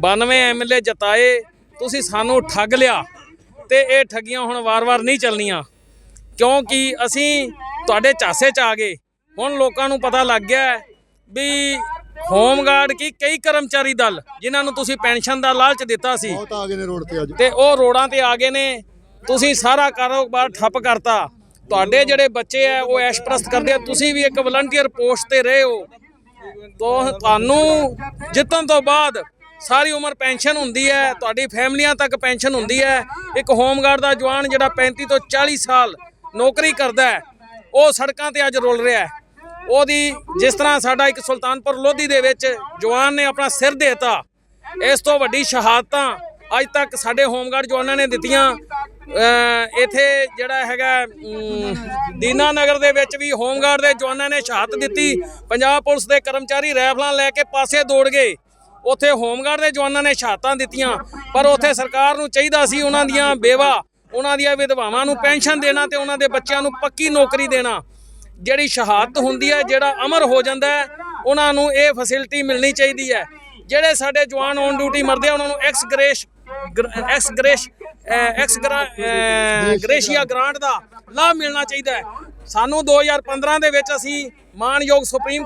92 ਐਮਐਲਏ ਜਿਤਾਏ, ਤੁਸੀਂ ਸਾਨੂੰ ਠੱਗ ਲਿਆ ਤੇ ਇਹ ਠੱਗੀਆਂ ਹੁਣ ਵਾਰ-ਵਾਰ ਨਹੀਂ ਚੱਲਣੀਆਂ। ਕਿਉਂਕਿ ਅਸੀਂ ਤੁਹਾਡੇ ਝਾਸੇ 'ਚ ਆ ਗਏ। ਹੁਣ ਲੋਕਾਂ ਨੂੰ ਪਤਾ ਲੱਗ ਗਿਆ ਵੀ ਹੋਮਗਾਰਡ ਕੀ ਕਈ ਕਰਮਚਾਰੀ ਦਲ ਜਿਨ੍ਹਾਂ ਨੂੰ ਤੁਸੀਂ ਪੈਨਸ਼ਨ ਦਾ ਲਾਲਚ ਦਿੱਤਾ ਸੀ ਬਹੁਤ ਆ ਗਏ ਨੇ ਰੋਡ ਤੇ ਅੱਜ। ਤੇ ਉਹ ਰੋਡਾਂ ਤੇ ਆ ਗਏ ਨੇ ਤੁਸੀਂ ਸਾਰਾ ਕਾਰੋਬਾਰ ਠੱਪ ਕਰਤਾ। ਤੁਹਾਡੇ ਜਿਹੜੇ ਬੱਚੇ ਆ ਉਹ ਐਸ਼ਪ੍ਰਸਤ ਕਰਦੇ ਆ ਤੁਸੀਂ ਵੀ ਇੱਕ ਵਲੰਟੀਅਰ ਪੋਸਟ ਤੇ ਰਹੇ ਹੋ। ਤੋਂ ਤੁਹਾਨੂੰ ਜਿੱਤਣ ਤੋਂ ਬਾਅਦ ਸਾਰੀ ਉਮਰ ਪੈਨਸ਼ਨ ਹੁੰਦੀ ਹੈ ਤੁਹਾਡੀ ਫੈਮਲੀਆਂ ਤੱਕ ਪੈਨਸ਼ਨ ਹੁੰਦੀ ਹੈ। ਇੱਕ ਹੋਮਗਾਰਡ ਦਾ ਜਵਾਨ ਜਿਹੜਾ 35 ਤੋਂ 40 ਸਾਲ ਨੌਕਰੀ ਕਰਦਾ ਹੈ ਉਹ ਸੜਕਾਂ ਤੇ ਅੱਜ ਰੁਲ ਰਿਹਾ ਹੈ। ਉਹਦੀ ਜਿਸ ਤਰ੍ਹਾਂ ਸਾਡਾ ਇੱਕ ਸੁਲਤਾਨਪੁਰ ਲੋਧੀ ਦੇ ਵਿੱਚ ਜਵਾਨ ਨੇ ਆਪਣਾ ਸਿਰ ਦੇਤਾ, ਇਸ ਤੋਂ ਵੱਡੀ ਸ਼ਹਾਦਤਾਂ ਅੱਜ ਤੱਕ ਸਾਡੇ ਹੋਮਗਾਰਡ ਜਵਾਨਾਂ ਨੇ ਦਿੱਤੀਆਂ। ਅਹ ਇੱਥੇ ਜਿਹੜਾ ਹੈਗਾ ਦੀਨਾ ਨਗਰ ਦੇ ਵਿੱਚ ਵੀ ਹੋਮਗਾਰਡ ਦੇ ਜਵਾਨਾਂ ਨੇ ਸ਼ਹਾਦਤ ਦਿੱਤੀ। ਪੰਜਾਬ ਪੁਲਿਸ ਦੇ ਕਰਮਚਾਰੀ ਰਾਈਫਲਾਂ ਲੈ ਕੇ ਪਾਸੇ ਦੌੜ ਗਏ। ਉੱਥੇ ਹੋਮਗਾਰਡ ਦੇ ਜਵਾਨਾਂ ਨੇ ਸ਼ਹਾਦਤਾਂ ਦਿੱਤੀਆਂ। ਪਰ ਉੱਥੇ ਸਰਕਾਰ ਨੂੰ ਚਾਹੀਦਾ ਸੀ ਉਹਨਾਂ ਦੀਆਂ ਬੇਵਾ, ਉਹਨਾਂ ਦੀਆਂ ਵਿਧਵਾਵਾਂ ਨੂੰ ਪੈਨਸ਼ਨ ਦੇਣਾ ਤੇ ਉਹਨਾਂ ਦੇ ਬੱਚਿਆਂ ਨੂੰ ਪੱਕੀ ਨੌਕਰੀ ਦੇਣਾ। ਜਿਹੜੀ ਸ਼ਹਾਦਤ ਹੁੰਦੀ ਹੈ, ਜਿਹੜਾ ਅਮਰ ਹੋ ਜਾਂਦਾ ਹੈ, ਉਹਨਾਂ ਨੂੰ ਇਹ ਫੈਸਿਲਿਟੀ ਮਿਲਣੀ ਚਾਹੀਦੀ ਹੈ। ਜਿਹੜੇ ਸਾਡੇ ਜਵਾਨ ਔਨ ਡਿਊਟੀ ਮਰਦੇ ਆ, ਉਹਨਾਂ ਨੂੰ ex gratia ex gratia ex gratia grant ਦਾ ਲਾਭ ਮਿਲਣਾ ਚਾਹੀਦਾ ਹੈ। ਸਾਨੂੰ 2015 ਦੇ ਵਿੱਚ ਅਸੀਂ ਮਾਨਯੋਗ ਸੁਪਰੀਮ